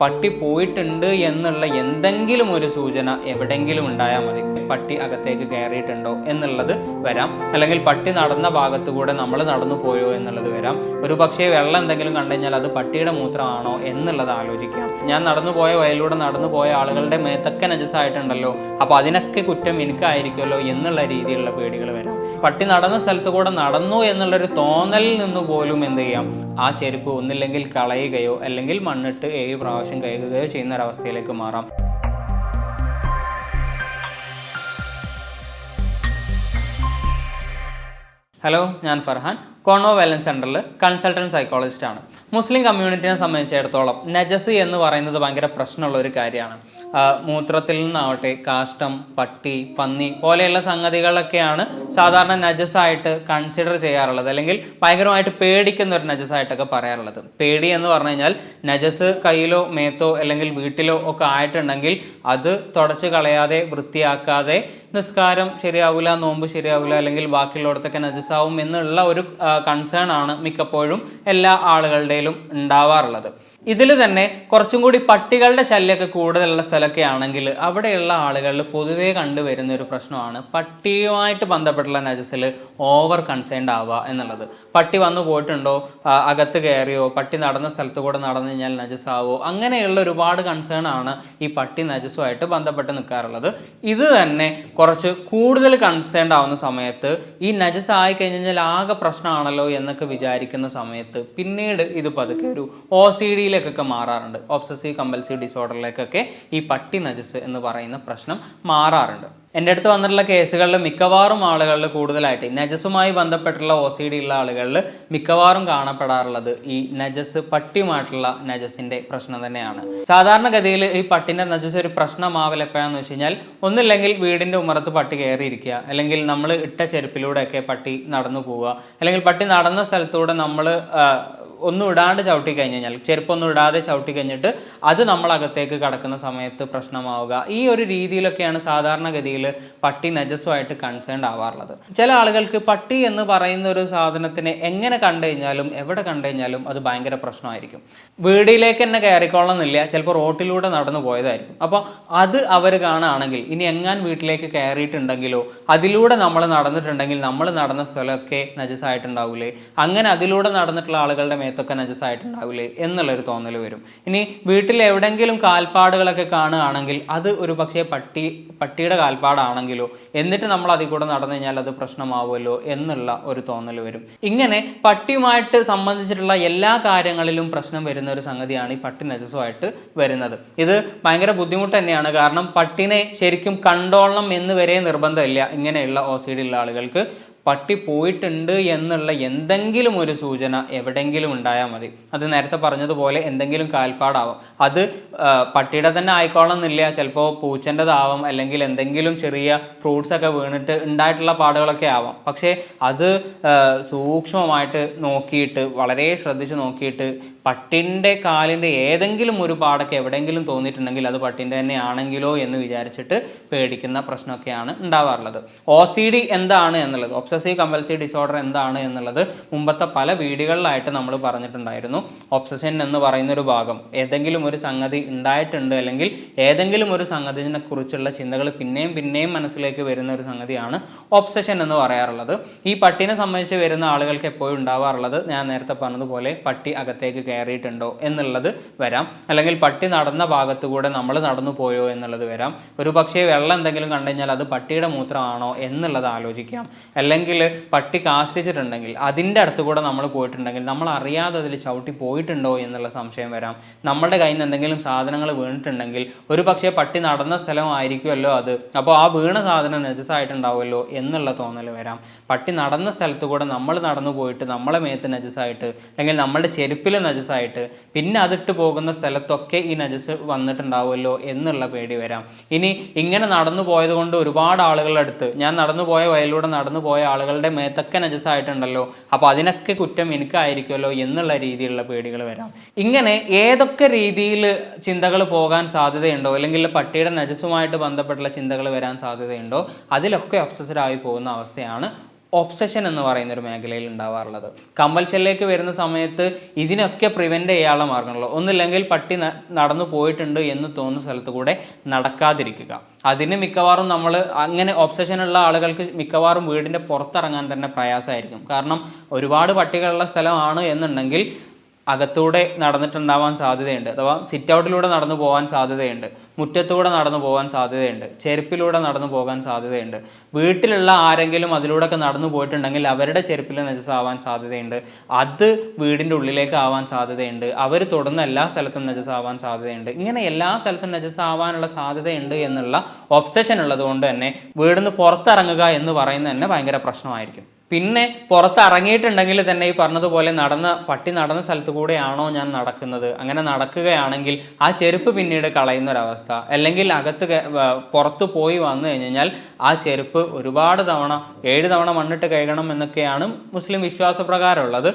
പട്ടി പോയിട്ടുണ്ട് എന്നുള്ള എന്തെങ്കിലും ഒരു സൂചന എവിടെങ്കിലും ഉണ്ടായാൽ മതി. പട്ടി അകത്തേക്ക് കയറിയിട്ടുണ്ടോ എന്നുള്ളത് വരാം. അല്ലെങ്കിൽ പട്ടി നടന്ന ഭാഗത്തു കൂടെ നമ്മൾ നടന്നു പോയോ എന്നുള്ളത് വരാം. ഒരു പക്ഷേ വെള്ളം എന്തെങ്കിലും കണ്ടുകഴിഞ്ഞാൽ അത് പട്ടിയുടെ മൂത്രമാണോ എന്നുള്ളത് ആലോചിക്കാം. ഞാൻ നടന്നു പോയ വയലിലൂടെ നടന്നു പോയ ആളുകളുടെ മേത്തൊക്കെ നജസായിട്ടുണ്ടല്ലോ അപ്പോൾ അതിനൊക്കെ കുറ്റം എനിക്കായിരിക്കുമല്ലോ എന്നുള്ള രീതിയിലുള്ള പേടികൾ വരാം. പട്ടി നടന്ന സ്ഥലത്ത് കൂടെ നടന്നു എന്നുള്ളൊരു തോന്നലിൽ നിന്ന് പോലും എന്ത് ചെയ്യാം? ആ ചെരുപ്പ് ഒന്നില്ലെങ്കിൽ കളയുകയോ അല്ലെങ്കിൽ മണ്ണിട്ട് ഏഴ് പ്രാവശ്യം കഴുകുകയോ ചെയ്യുന്ന ഒരവസ്ഥയിലേക്ക് മാറാം. ഹലോ ഞാൻ ഫർഹാൻ. കോണോ വാലൻസ് സെന്ററിൽ കൺസൾട്ടന്റ് സൈക്കോളജിസ്റ്റ് ആണ്. മുസ്ലിം കമ്മ്യൂണിറ്റിനെ സംബന്ധിച്ചിടത്തോളം നജസ് എന്ന് പറയുന്നത് ഭയങ്കര പ്രശ്നമുള്ള ഒരു കാര്യമാണ് മൂത്രത്തിൽ നിന്നാവട്ടെ കാഷ്ടം പട്ടി പന്നി പോലെയുള്ള സംഗതികളൊക്കെയാണ് സാധാരണ നജസായിട്ട് കൺസിഡർ ചെയ്യാറുള്ളത്. അല്ലെങ്കിൽ ഭയങ്കരമായിട്ട് പേടിക്കുന്ന ഒരു നജസായിട്ടൊക്കെ പറയാറുള്ളത്. പേടി എന്ന് പറഞ്ഞു കഴിഞ്ഞാൽ നജസ് കയ്യിലോ മേത്തോ അല്ലെങ്കിൽ വീട്ടിലോ ഒക്കെ ആയിട്ടുണ്ടെങ്കിൽ അത് തുടച്ച് കളയാതെ വൃത്തിയാക്കാതെ നിസ്കാരം ശരിയാവില്ല നോമ്പ് ശരിയാവില്ല അല്ലെങ്കിൽ ബാക്കിയുള്ളിടത്തൊക്കെ നജസാവും എന്നുള്ള ഒരു കൺസേൺ ആണ് മിക്കപ്പോഴും എല്ലാ ആളുകളുടെയിലും ഉണ്ടാവാറുള്ളത്. ഇതിൽ തന്നെ കുറച്ചും കൂടി പട്ടികളുടെ ശല്യമൊക്കെ കൂടുതലുള്ള സ്ഥലമൊക്കെ ആണെങ്കിൽ അവിടെയുള്ള ആളുകളിൽ പൊതുവേ കണ്ടുവരുന്ന ഒരു പ്രശ്നമാണ് പട്ടിയുമായിട്ട് ബന്ധപ്പെട്ടുള്ള നജസിൽ ഓവർ കൺസേൺഡ് ആവുക എന്നുള്ളത്. പട്ടി വന്നു പോയിട്ടുണ്ടോ? അകത്ത് കയറിയോ? പട്ടി നടന്ന സ്ഥലത്ത് കൂടെ നടന്നു കഴിഞ്ഞാൽ നജസാവോ അങ്ങനെയുള്ള ഒരുപാട് കൺസേൺ ആണ് ഈ പട്ടി നജസുമായിട്ട് ബന്ധപ്പെട്ട് നിൽക്കാറുള്ളത് ഇത് തന്നെ കുറച്ച് കൂടുതൽ കൺസേൺഡ് ആവുന്ന സമയത്ത് ഈ നജസ് ആയി കഴിഞ്ഞ് കഴിഞ്ഞാൽ ആകെ പ്രശ്നമാണല്ലോ എന്നൊക്കെ വിചാരിക്കുന്ന സമയത്ത് പിന്നീട് ഇത് പതുക്കെ ഒരു ഒ സി ഡിയിലേക്കൊക്കെ മാറാറുണ്ട്. ഒബ്സസീവ് കമ്പൽസീവ് ഡിസോർഡറിലേക്കൊക്കെ ഈ പട്ടി നജസ് എന്ന് പറയുന്ന പ്രശ്നം മാറാറുണ്ട്. എന്റെ അടുത്ത് വന്നിട്ടുള്ള കേസുകളിൽ മിക്കവാറും ആളുകളിൽ കൂടുതലായിട്ട് നജസുമായി ബന്ധപ്പെട്ടുള്ള ഒ സി ഡി ഉള്ള ആളുകളിൽ മിക്കവാറും കാണപ്പെടാറുള്ളത് ഈ നജസ് പട്ടിയുമായിട്ടുള്ള നജസിന്റെ പ്രശ്നം തന്നെയാണ്. സാധാരണഗതിയിൽ ഈ പട്ടിന്റെ നജസ് ഒരു പ്രശ്നമാവൽ എപ്പോഴാന്ന് വെച്ച് കഴിഞ്ഞാൽ ഒന്നില്ലെങ്കിൽ വീടിന്റെ ഉമ്മറത്ത് പട്ടി കയറിയിരിക്കുക അല്ലെങ്കിൽ നമ്മൾ ഇട്ട ചെരുപ്പിലൂടെയൊക്കെ പട്ടി നടന്നു പോവുക അല്ലെങ്കിൽ പട്ടി നടന്ന സ്ഥലത്തൂടെ നമ്മൾ ഒന്നും ഇടാണ്ട് ചവിട്ടി കഴിഞ്ഞ് കഴിഞ്ഞാൽ ചെരുപ്പൊന്നും ഇടാതെ ചവിട്ടി കഴിഞ്ഞിട്ട് അത് നമ്മളകത്തേക്ക് കടക്കുന്ന സമയത്ത് പ്രശ്നമാവുക. ഈ ഒരു രീതിയിലൊക്കെയാണ് സാധാരണഗതിയിൽ പട്ടി നജസ്സുമായിട്ട് കൺസേൺ ആവാറുള്ളത്. ചില ആളുകൾക്ക് പട്ടി എന്ന് പറയുന്ന ഒരു സാധനത്തിനെ എങ്ങനെ കണ്ടു കഴിഞ്ഞാലും എവിടെ കണ്ടു കഴിഞ്ഞാലും അത് ഭയങ്കര പ്രശ്നമായിരിക്കും. വീടിലേക്ക് തന്നെ കയറിക്കൊള്ളണമെന്നില്ല ചിലപ്പോൾ റോട്ടിലൂടെ നടന്നു പോയതായിരിക്കും. അപ്പോൾ അത് അവർ കാണുകയാണെങ്കിൽ ഇനി എങ്ങാൻ വീട്ടിലേക്ക് കയറിയിട്ടുണ്ടെങ്കിലോ അതിലൂടെ നമ്മൾ നടന്നിട്ടുണ്ടെങ്കിൽ നമ്മൾ നടന്ന സ്ഥലമൊക്കെ നജസ്സായിട്ടുണ്ടാവില്ലേ അങ്ങനെ അതിലൂടെ നടന്നിട്ടുള്ള ആളുകളുടെ മേത്തൊക്കെ നജസായിട്ടുണ്ടാവില്ലേ എന്നുള്ളൊരു തോന്നൽ വരും. ഇനി വീട്ടിൽ എവിടെങ്കിലും കാൽപ്പാടുകളൊക്കെ കാണുകയാണെങ്കിൽ അത് ഒരു പക്ഷേ പട്ടി പട്ടിയുടെ കാൽപ്പാടാണെങ്കിലോ എന്നിട്ട് നമ്മൾ അതിൽ കൂടെ നടന്നു കഴിഞ്ഞാൽ അത് പ്രശ്നമാവുമല്ലോ എന്നുള്ള ഒരു തോന്നൽ വരും. ഇങ്ങനെ പട്ടിയുമായിട്ട് സംബന്ധിച്ചിട്ടുള്ള എല്ലാ കാര്യങ്ങളിലും പ്രശ്നം വരുന്ന ഒരു സംഗതിയാണ് ഈ പട്ടി നജസ്സുമായിട്ട് വരുന്നത്. ഇത് ഭയങ്കര ബുദ്ധിമുട്ട് തന്നെയാണ്. കാരണം പട്ടിനെ ശരിക്കും കണ്ടോളണം എന്ന് വരെ നിർബന്ധമില്ല ഇങ്ങനെയുള്ള ഒ സി ഡി ഉള്ള ആളുകൾക്ക്. പട്ടി പോയിട്ടുണ്ട് എന്നുള്ള എന്തെങ്കിലും ഒരു സൂചന എവിടെയെങ്കിലും ഉണ്ടായാൽ മതി. അത് നേരത്തെ പറഞ്ഞതുപോലെ എന്തെങ്കിലും കാൽപ്പാടാവാം. അത് പട്ടിയുടെ തന്നെ ആയിക്കോളണം എന്നില്ല ചിലപ്പോൾ പൂച്ചന്റെതാവാം. അല്ലെങ്കിൽ എന്തെങ്കിലും ചെറിയ ഫ്രൂട്ട്സ് ഒക്കെ വീണിട്ട് ഉണ്ടായിട്ടുള്ള പാടുകളൊക്കെ ആവാം. പക്ഷേ അത് സൂക്ഷ്മമായിട്ട് നോക്കിയിട്ട് വളരെ ശ്രദ്ധിച്ച് നോക്കിയിട്ട് പട്ടിന്റെ കാലിന്റെ ഏതെങ്കിലും ഒരു പാടൊക്കെ എവിടെയെങ്കിലും തോന്നിയിട്ടുണ്ടെങ്കിൽ അത് പട്ടിന്റെ തന്നെ ആണെങ്കിലോ എന്ന് വിചാരിച്ചിട്ട് പേടിക്കുന്ന പ്രശ്നമൊക്കെയാണ് ഉണ്ടാവാറുള്ളത്. ഒ സി ഡി എന്താണ് എന്നുള്ളത്? ഒബ്സസീവ് കമ്പൽസീവ് ഡിസോർഡർ എന്താണ് എന്നുള്ളത് മുമ്പത്തെ പല വീഡിയോകളിലായിട്ട് നമ്മൾ പറഞ്ഞിട്ടുണ്ടായിരുന്നു. ഒബ്സഷൻ എന്ന് പറയുന്നൊരു ഭാഗം. ഏതെങ്കിലും ഒരു സംഗതി ഉണ്ടായിട്ടുണ്ട് അല്ലെങ്കിൽ ഏതെങ്കിലും ഒരു സംഗതിനെ കുറിച്ചുള്ള ചിന്തകൾ പിന്നെയും പിന്നെയും മനസ്സിലേക്ക് വരുന്ന ഒരു സംഗതിയാണ് ഒബ്സഷൻ എന്ന് പറയാറുള്ളത്. ഈ പട്ടിനെ സംബന്ധിച്ച് വരുന്ന ആളുകൾക്ക് എപ്പോഴും ഉണ്ടാവാറുള്ളത് ഞാൻ നേരത്തെ പറഞ്ഞതുപോലെ പട്ടി അകത്തേക്ക് കയറിയിട്ടുണ്ടോ എന്നുള്ളത് വരാം. അല്ലെങ്കിൽ പട്ടി നടന്ന ഭാഗത്ത് കൂടെ നമ്മൾ നടന്നു പോയോ എന്നുള്ളത് വരാം. ഒരു പക്ഷേ വെള്ളം എന്തെങ്കിലും കണ്ടു കഴിഞ്ഞാൽ അത് പട്ടിയുടെ മൂത്രമാണോ എന്നുള്ളത് ആലോചിക്കാം. അല്ലെങ്കിൽ പട്ടി കാഷ്ടിച്ചിട്ടുണ്ടെങ്കിൽ അതിന്റെ അടുത്ത് കൂടെ നമ്മൾ പോയിട്ടുണ്ടെങ്കിൽ നമ്മൾ അറിയാതെ അതിൽ ചവിട്ടി പോയിട്ടുണ്ടോ എന്നുള്ള സംശയം വരാം. നമ്മുടെ കയ്യിൽ നിന്ന് എന്തെങ്കിലും സാധനങ്ങൾ വീണിട്ടുണ്ടെങ്കിൽ ഒരു പക്ഷേ പട്ടി നടന്ന സ്ഥലമായിരിക്കുമല്ലോ അത്. അപ്പോൾ ആ വീണ സാധനം നജസായിട്ടുണ്ടാവുമല്ലോ എന്നുള്ള തോന്നൽ വരാം. പട്ടി നടന്ന സ്ഥലത്ത് കൂടെ നമ്മൾ നടന്നു പോയിട്ട് നമ്മളെ മേത്ത് നജസായിട്ട് അല്ലെങ്കിൽ നമ്മുടെ ചെരുപ്പിൽ നജസായിട്ട്. പിന്നെ അതിട്ട് പോകുന്ന സ്ഥലത്തൊക്കെ ഈ നജസ് വന്നിട്ടുണ്ടാവുമല്ലോ എന്നുള്ള പേടി വരാം. ഇനി ഇങ്ങനെ നടന്നു പോയതുകൊണ്ട് ഒരുപാട് ആളുകളുടെ അടുത്ത് ഞാൻ നടന്നു പോയ വയലിലൂടെ നടന്നു പോയ ആളുകളുടെ മേത്തൊക്കെ നജസായിട്ടുണ്ടല്ലോ. അപ്പോൾ അതിനൊക്കെ കുറ്റം എനിക്കായിരിക്കുമല്ലോ എന്നുള്ള രീതിയിലുള്ള പേടികൾ വരാം. ഇങ്ങനെ ഏതൊക്കെ രീതിയിൽ ചിന്തകൾ പോകാൻ സാധ്യതയുണ്ടോ? അല്ലെങ്കിൽ പട്ടിയുടെ നജസുമായിട്ട് ബന്ധപ്പെട്ടുള്ള ചിന്തകൾ വരാൻ സാധ്യതയുണ്ടോ? അതിലൊക്കെ ഒബ്സസ്ഡ് ആയി പോകുന്ന അവസ്ഥയാണ് ഒബ്സഷൻ എന്ന് പറയുന്ന ഒരു മേഖലയിൽ ഉണ്ടാവാറുള്ളത്. കമ്പൽഷനിലേക്ക് വരുന്ന സമയത്ത് ഇതിനൊക്കെ പ്രിവെന്റ് ചെയ്യാനുള്ള മാർഗങ്ങളുള്ളൂ ഒന്നില്ലെങ്കിൽ പട്ടി നടന്നു പോയിട്ടുണ്ട് എന്ന് തോന്നുന്ന സ്ഥലത്ത് കൂടെ നടക്കാതിരിക്കുക. അതിന് മിക്കവാറും നമ്മൾ അങ്ങനെ ഒബ്സഷനുള്ള ആളുകൾക്ക് മിക്കവാറും വീടിന്റെ പുറത്തിറങ്ങാൻ തന്നെ പ്രയാസമായിരിക്കും. കാരണം ഒരുപാട് പട്ടികളുള്ള സ്ഥലമാണ് എന്നുണ്ടെങ്കിൽ അകത്തൂടെ നടന്നിട്ടുണ്ടാവാൻ സാധ്യതയുണ്ട്. അഥവാ സിറ്റ് ഔട്ടിലൂടെ നടന്നു പോകാൻ സാധ്യതയുണ്ട്. മുറ്റത്തൂടെ നടന്നു പോകാൻ സാധ്യതയുണ്ട്. ചെരുപ്പിലൂടെ നടന്നു പോകാൻ സാധ്യതയുണ്ട്. വീട്ടിലുള്ള ആരെങ്കിലും അതിലൂടെ ഒക്കെ നടന്നു പോയിട്ടുണ്ടെങ്കിൽ അവരുടെ ചെരുപ്പിൽ നജസാവാൻ സാധ്യതയുണ്ട്. അത് വീടിന്റെ ഉള്ളിലേക്ക് ആവാൻ സാധ്യതയുണ്ട്. അവർ തൊടുന്ന എല്ലാ സ്ഥലത്തും നജസാവാൻ സാധ്യതയുണ്ട്. ഇങ്ങനെ എല്ലാ സ്ഥലത്തും നജസാവാനുള്ള സാധ്യതയുണ്ട് എന്നുള്ള ഒബ്സഷൻ ഉള്ളതുകൊണ്ട് തന്നെ വീടിന്ന് പുറത്തിറങ്ങുക എന്ന് പറയുന്നത് തന്നെ ഭയങ്കര പ്രശ്നമായിരിക്കും. പിന്നെ പുറത്തിറങ്ങിയിട്ടുണ്ടെങ്കിൽ തന്നെ ഈ പറഞ്ഞതുപോലെ നടന്ന പട്ടി നടന്ന സ്ഥലത്ത് കൂടെയാണോ ഞാൻ നടക്കുന്നത്? അങ്ങനെ നടക്കുകയാണെങ്കിൽ ആ ചെരുപ്പ് പിന്നീട് കളയുന്ന ഒരവസ്ഥ അല്ലെങ്കിൽ അകത്ത് പുറത്ത് പോയി വന്നു കഴിഞ്ഞാൽ ആ ചെരുപ്പ് ഒരുപാട് തവണ ഏഴ് തവണ മണ്ണിട്ട് കഴുകണം എന്നൊക്കെയാണ് മുസ്ലിം വിശ്വാസപ്രകാരമുള്ളത്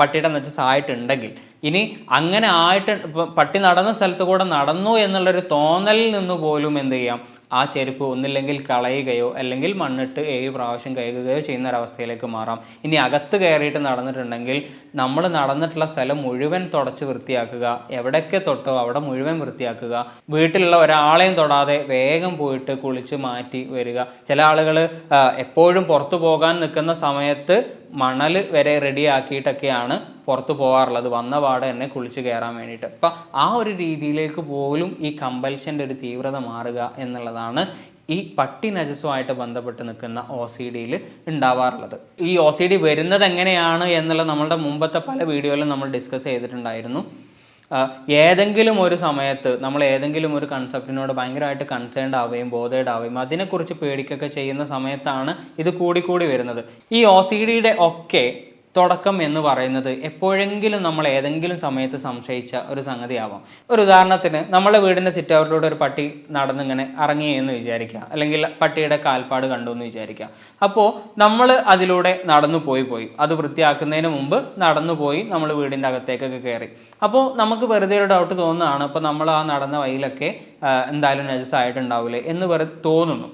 പട്ടിയുടെ നെച്ചസായിട്ടുണ്ടെങ്കിൽ ഇനി അങ്ങനെ ആയിട്ട് പട്ടി നടന്ന സ്ഥലത്ത് കൂടെ നടന്നു എന്നുള്ളൊരു തോന്നലിൽ നിന്ന് പോലും എന്ത് ചെയ്യാം? ആ ചെരുപ്പ് ഒന്നില്ലെങ്കിൽ കളയുകയോ അല്ലെങ്കിൽ മണ്ണിട്ട് ഏഴ് പ്രാവശ്യം കഴുകുകയോ ചെയ്യുന്ന ഒരവസ്ഥയിലേക്ക് മാറാം. ഇനി അകത്ത് കയറിയിട്ട് നടന്നിട്ടുണ്ടെങ്കിൽ നമ്മൾ നടന്നിട്ടുള്ള സ്ഥലം മുഴുവൻ തുടച്ച് വൃത്തിയാക്കുക. എവിടെയൊക്കെ തൊട്ടോ അവിടെ മുഴുവൻ വൃത്തിയാക്കുക. വീട്ടിലുള്ള ഒരാളെയും തൊടാതെ വേഗം പോയിട്ട് കുളിച്ച് മാറ്റി വരിക. ചില ആളുകൾ എപ്പോഴും പുറത്തു പോകാൻ നിൽക്കുന്ന സമയത്ത് മണൽ വരെ റെഡി ആക്കിയിട്ടൊക്കെയാണ് പുറത്ത് പോകാറുള്ളത് വന്ന പാടെ തന്നെ കുളിച്ച് കയറാൻ വേണ്ടിയിട്ട്. അപ്പം ആ ഒരു രീതിയിലേക്ക് പോലും ഈ കമ്പൽഷന്റെ ഒരു തീവ്രത മാറുക എന്നുള്ളതാണ് ഈ പട്ടി നജസ്സുമായിട്ട് ബന്ധപ്പെട്ട് നിൽക്കുന്ന ഒ സി ഡിയിൽ ഉണ്ടാവാറുള്ളത്. ഈ ഒ സി ഡി വരുന്നത് എങ്ങനെയാണ് എന്നുള്ള നമ്മളുടെ മുമ്പത്തെ പല വീഡിയോയിലും നമ്മൾ ഡിസ്കസ് ചെയ്തിട്ടുണ്ടായിരുന്നു. ഏതെങ്കിലും ഒരു സമയത്ത് നമ്മൾ ഏതെങ്കിലും ഒരു കൺസെപ്റ്റിനോട് ഭയങ്കരമായിട്ട് കൺസേൺഡ് ആവുകയും ബോധേഡ് ആവുകയും അതിനെക്കുറിച്ച് പേടിക്കൊക്കെ ചെയ്യുന്ന സമയത്താണ് ഇത് കൂടിക്കൂടി വരുന്നത്. ഈ ഒ സി ഡിയുടെ ഒക്കെ തുടക്കം എന്ന് പറയുന്നത് എപ്പോഴെങ്കിലും നമ്മൾ ഏതെങ്കിലും സമയത്ത് സംശയിച്ച ഒരു സംഗതിയാവാം. ഒരു ഉദാഹരണത്തിന് നമ്മളെ വീടിന്റെ സിറ്റ് ഔട്ടിലൂടെ ഒരു പട്ടി നടന്നിങ്ങനെ ഇറങ്ങി എന്ന് വിചാരിക്കുക. അല്ലെങ്കിൽ പട്ടിയുടെ കാൽപ്പാട് കണ്ടു എന്ന് വിചാരിക്കുക. അപ്പോൾ നമ്മൾ അതിലൂടെ നടന്നു പോയി പോയി. അത് വൃത്തിയാക്കുന്നതിന് മുമ്പ് നടന്നു പോയി നമ്മൾ വീടിന്റെ അകത്തേക്കൊക്കെ കയറി. അപ്പോൾ നമുക്ക് വെറുതെ ഒരു ഡൗട്ട് തോന്നുന്നതാണ്. അപ്പോൾ നമ്മൾ ആ നടന്ന വഴിയിലൊക്കെ എന്തായാലും എന്തായാലും നജസായിട്ടുണ്ടാവില്ലേ എന്ന് വെറുതെ തോന്നുന്നു.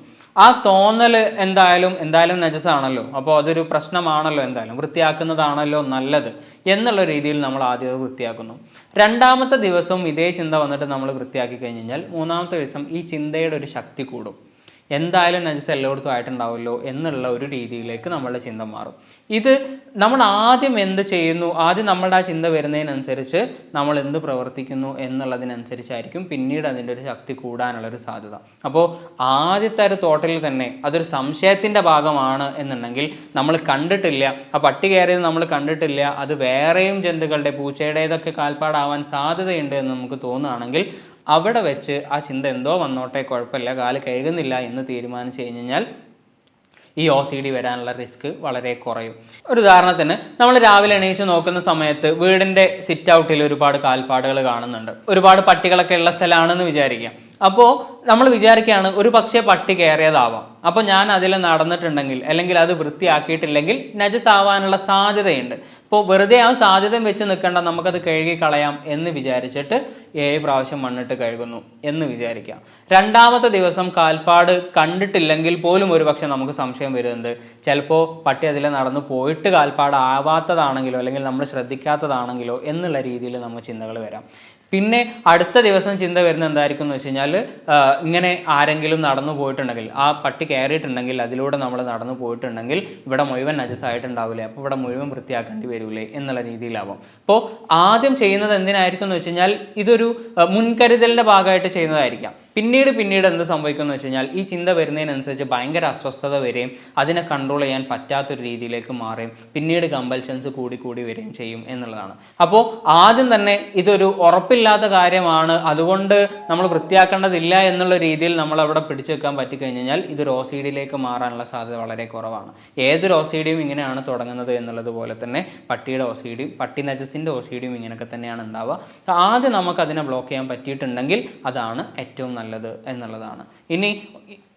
ആ തോന്നൽ എന്തായാലും എന്തായാലും നജസാണല്ലോ. അപ്പോൾ അതൊരു പ്രശ്നമാണല്ലോ എന്തായാലും. വൃത്തിയാക്കുന്നതാണല്ലോ നല്ലത് എന്നുള്ള രീതിയിൽ നമ്മൾ ആദ്യം വൃത്തിയാക്കുന്നു. രണ്ടാമത്തെ ദിവസം ഇതേ ചിന്ത വന്നിട്ട് നമ്മൾ വൃത്തിയാക്കി കഴിഞ്ഞ് കഴിഞ്ഞാൽ മൂന്നാമത്തെ ദിവസം ഈ ചിന്തയുടെ ഒരു ശക്തി കൂടും. എന്തായാലും നജസ് എല്ലായിടത്തും ആയിട്ടുണ്ടാവുമല്ലോ എന്നുള്ള ഒരു രീതിയിലേക്ക് നമ്മളുടെ ചിന്ത മാറും. ഇത് നമ്മൾ ആദ്യം എന്ത് ചെയ്യുന്നു? ആദ്യം നമ്മളുടെ ആ ചിന്ത വരുന്നതിനനുസരിച്ച് നമ്മൾ എന്ത് പ്രവർത്തിക്കുന്നു എന്നുള്ളതിനനുസരിച്ചായിരിക്കും പിന്നീട് അതിന്റെ ഒരു ശക്തി കൂടാനുള്ളൊരു സാധ്യത. അപ്പോൾ ആദ്യത്തെ ഒരു തോട്ടിൽ തന്നെ അതൊരു സംശയത്തിന്റെ ഭാഗമാണ് എന്നുണ്ടെങ്കിൽ നമ്മൾ കണ്ടിട്ടില്ല. ആ പട്ടി കയറിയത് നമ്മൾ കണ്ടിട്ടില്ല. അത് വേറെയും ജന്തുക്കളുടെ പൂച്ചയുടേതൊക്കെ കാൽപ്പാടാവാൻ സാധ്യതയുണ്ട് എന്ന് നമുക്ക് തോന്നുകയാണെങ്കിൽ അവിടെ വെച്ച് ആ ചിന്ത എന്തോ വന്നോട്ടെ കുഴപ്പമില്ല കാൽ കഴുകുന്നില്ല എന്ന് തീരുമാനിച്ചു കഴിഞ്ഞ് കഴിഞ്ഞാൽ ഈ ഒ സി ഡി വരാനുള്ള റിസ്ക് വളരെ കുറയും. ഒരു ഉദാഹരണത്തിന് നമ്മൾ രാവിലെ എണീച്ച് നോക്കുന്ന സമയത്ത് വീടിന്റെ സിറ്റ് ഔട്ടിൽ ഒരുപാട് കാൽപ്പാടുകൾ കാണുന്നുണ്ട്. ഒരുപാട് പട്ടികളൊക്കെ ഉള്ള സ്ഥലമാണെന്ന് വിചാരിക്കാം. അപ്പോൾ നമ്മൾ വിചാരിക്കുകയാണ് ഒരു പക്ഷേ പട്ടി കയറിയതാവാം. അപ്പോൾ ഞാൻ അതിൽ നടന്നിട്ടുണ്ടെങ്കിൽ അല്ലെങ്കിൽ അത് വൃത്തിയാക്കിയിട്ടില്ലെങ്കിൽ നജസ് ആവാനുള്ള സാധ്യതയുണ്ട്. ഇപ്പോൾ വെറുതെ ആ സാധ്യത വെച്ച് നിൽക്കേണ്ട നമുക്കത് കഴുകി കളയാം എന്ന് വിചാരിച്ചിട്ട് ഏഴ് പ്രാവശ്യം മണ്ണിട്ട് കഴുകുന്നു എന്ന് വിചാരിക്കാം. രണ്ടാമത്തെ ദിവസം കാൽപ്പാട് കണ്ടിട്ടില്ലെങ്കിൽ പോലും ഒരുപക്ഷെ നമുക്ക് സംശയം വരുന്നത് ചിലപ്പോൾ പട്ടി അതിൽ നടന്നു പോയിട്ട് കാൽപ്പാട് ആവാത്തതാണെങ്കിലോ അല്ലെങ്കിൽ നമ്മൾ ശ്രദ്ധിക്കാത്തതാണെങ്കിലോ എന്നുള്ള രീതിയിൽ നമ്മൾ ചിന്തകൾ വരാം. പിന്നെ അടുത്ത ദിവസം ചിന്ത വരുന്ന എന്തായിരിക്കും എന്ന് വെച്ച് കഴിഞ്ഞാൽ ഇങ്ങനെ ആരെങ്കിലും നടന്നു പോയിട്ടുണ്ടെങ്കിൽ ആ പട്ടി കയറിയിട്ടുണ്ടെങ്കിൽ അതിലൂടെ നമ്മൾ നടന്നു പോയിട്ടുണ്ടെങ്കിൽ ഇവിടെ മുഴുവൻ നജസായിട്ടുണ്ടാവില്ലേ? അപ്പോൾ ഇവിടെ മുഴുവൻ വൃത്തിയാക്കേണ്ടി വരൂലേ എന്നുള്ള രീതിയിലാവും. അപ്പോൾ ആദ്യം ചെയ്യുന്നത് എന്തിനായിരിക്കും എന്ന് വെച്ച് കഴിഞ്ഞാൽ ഇതൊരു മുൻകരുതലിന്റെ ഭാഗമായിട്ട് ചെയ്യുന്നതായിരിക്കാം. പിന്നീട് പിന്നീട് എന്ത് സംഭവിക്കുമെന്ന് വെച്ച് കഴിഞ്ഞാൽ ഈ ചിന്ത വരുന്നതിനനുസരിച്ച് ഭയങ്കര അസ്വസ്ഥത വരികയും അതിനെ കൺട്രോൾ ചെയ്യാൻ പറ്റാത്തൊരു രീതിയിലേക്ക് മാറുകയും പിന്നീട് കമ്പൽഷൻസ് കൂടി കൂടി വരികയും ചെയ്യും എന്നുള്ളതാണ്. അപ്പോൾ ആദ്യം തന്നെ ഇതൊരു ഉറപ്പില്ലാത്ത കാര്യമാണ്. അതുകൊണ്ട് നമ്മൾ വൃത്തിയാക്കേണ്ടതില്ല എന്നുള്ള രീതിയിൽ നമ്മൾ അവിടെ പിടിച്ചു വെക്കാൻ പറ്റിക്കഴിഞ്ഞാൽ കഴിഞ്ഞാൽ ഇതൊരു ഒ സി ഡിയിലേക്ക് മാറാനുള്ള സാധ്യത വളരെ കുറവാണ്. ഏതൊരു ഒ സി ഡിയും ഇങ്ങനെയാണ് തുടങ്ങുന്നത് എന്നുള്ളതുപോലെ തന്നെ പട്ടിയുടെ ഒ സി ഡിയും പട്ടി നജസിന്റെ ഒ സി ഡിയും ഇങ്ങനെയൊക്കെ തന്നെയാണ് ഉണ്ടാവുക. ആദ്യം നമുക്ക് അതിനെ ബ്ലോക്ക് ചെയ്യാൻ പറ്റിയിട്ടുണ്ടെങ്കിൽ അതാണ് ഏറ്റവും നല്ലത് എന്നുള്ളതാണ്. ഇനി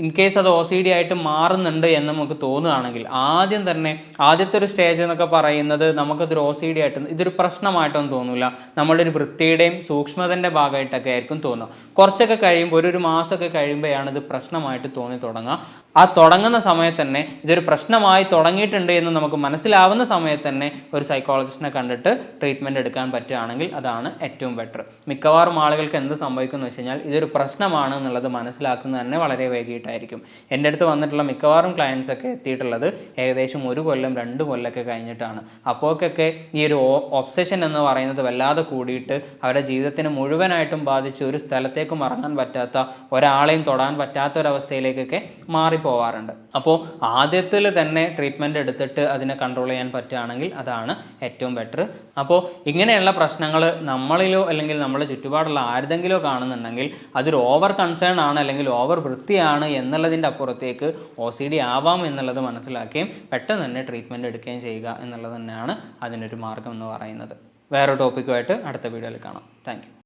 ഇൻ കേസ് അത് ഒ സി ഡി ആയിട്ട് മാറുന്നുണ്ട് എന്ന് നമുക്ക് തോന്നുകയാണെങ്കിൽ ആദ്യം തന്നെ ആദ്യത്തെ ഒരു സ്റ്റേജ് എന്നൊക്കെ പറയുന്നത് നമുക്കതൊരു ഒ സി ഡി ആയിട്ട് ഇതൊരു പ്രശ്നമായിട്ടൊന്നും തോന്നില്ല നമ്മളൊരു വൃത്തിയുടെയും സൂക്ഷ്മതന്റെ ഭാഗമായിട്ടൊക്കെ ആയിരിക്കും തോന്നുക. കുറച്ചൊക്കെ കഴിയുമ്പോൾ ഒരു ഒരു മാസമൊക്കെ കഴിയുമ്പോഴാണ് ഇത് പ്രശ്നമായിട്ട് തോന്നി തുടങ്ങുക. ആ തുടങ്ങുന്ന സമയത്ത് തന്നെ ഇതൊരു പ്രശ്നമായി തുടങ്ങിയിട്ടുണ്ട് എന്ന് നമുക്ക് മനസ്സിലാവുന്ന സമയത്ത് തന്നെ ഒരു സൈക്കോളജിസ്റ്റിനെ കണ്ടിട്ട് ട്രീറ്റ്മെന്റ് എടുക്കാൻ പറ്റുകയാണെങ്കിൽ അതാണ് ഏറ്റവും ബെറ്റർ മിക്കവാറും ആളുകൾക്ക് എന്ത് സംഭവിക്കുന്നു വെച്ച് കഴിഞ്ഞാൽ ഇതൊരു പ്രശ്നമാണ് എന്നുള്ളത് മനസ്സിലാക്കുന്നത് തന്നെ വളരെ വൈകിട്ടായിരിക്കും. എന്റെ അടുത്ത് വന്നിട്ടുള്ള മിക്കവാറും ക്ലയൻസ് ഒക്കെ എത്തിയിട്ടുള്ളത് ഏകദേശം ഒരു കൊല്ലം രണ്ട് കൊല്ലമൊക്കെ കഴിഞ്ഞിട്ടാണ്. അപ്പോഴൊക്കെ ഈ ഒരു ഒബ്സെഷൻ എന്ന് പറയുന്നത് വല്ലാതെ കൂടിയിട്ട് അവരുടെ ജീവിതത്തിന് മുഴുവനായിട്ടും ബാധിച്ച് ഒരു സ്ഥലത്തേക്ക് മറങ്ങാൻ പറ്റാത്ത ഒരാളെയും തൊടാൻ പറ്റാത്ത ഒരവസ്ഥയിലേക്കൊക്കെ മാറിപ്പോവാറുണ്ട്. അപ്പോൾ ആദ്യത്തിൽ തന്നെ ട്രീറ്റ്മെന്റ് എടുത്തിട്ട് അതിനെ കൺട്രോൾ ചെയ്യാൻ പറ്റുകയാണെങ്കിൽ അതാണ് ഏറ്റവും ബെറ്റർ അപ്പോൾ ഇങ്ങനെയുള്ള പ്രശ്നങ്ങൾ നമ്മളിലോ അല്ലെങ്കിൽ നമ്മുടെ ചുറ്റുപാടുള്ള ആരുടെങ്കിലോ കാണുന്നുണ്ടെങ്കിൽ അതൊരു ഓവർ കൺസേൺ ആണ് അല്ലെങ്കിൽ ഓവർ വൃത്തിയാണ് എന്നുള്ളതിന്റെ അപ്പുറത്തേക്ക് ഒ സി ഡി ആവാം എന്നുള്ളത് മനസ്സിലാക്കുകയും പെട്ടെന്ന് തന്നെ ട്രീറ്റ്മെന്റ് എടുക്കുകയും ചെയ്യുക എന്നുള്ളത് തന്നെയാണ് അതിനൊരു മാർഗം എന്ന് പറയുന്നത്. വേറെ ടോപ്പിക്കുമായിട്ട് അടുത്ത വീഡിയോയിൽ കാണാം. താങ്ക്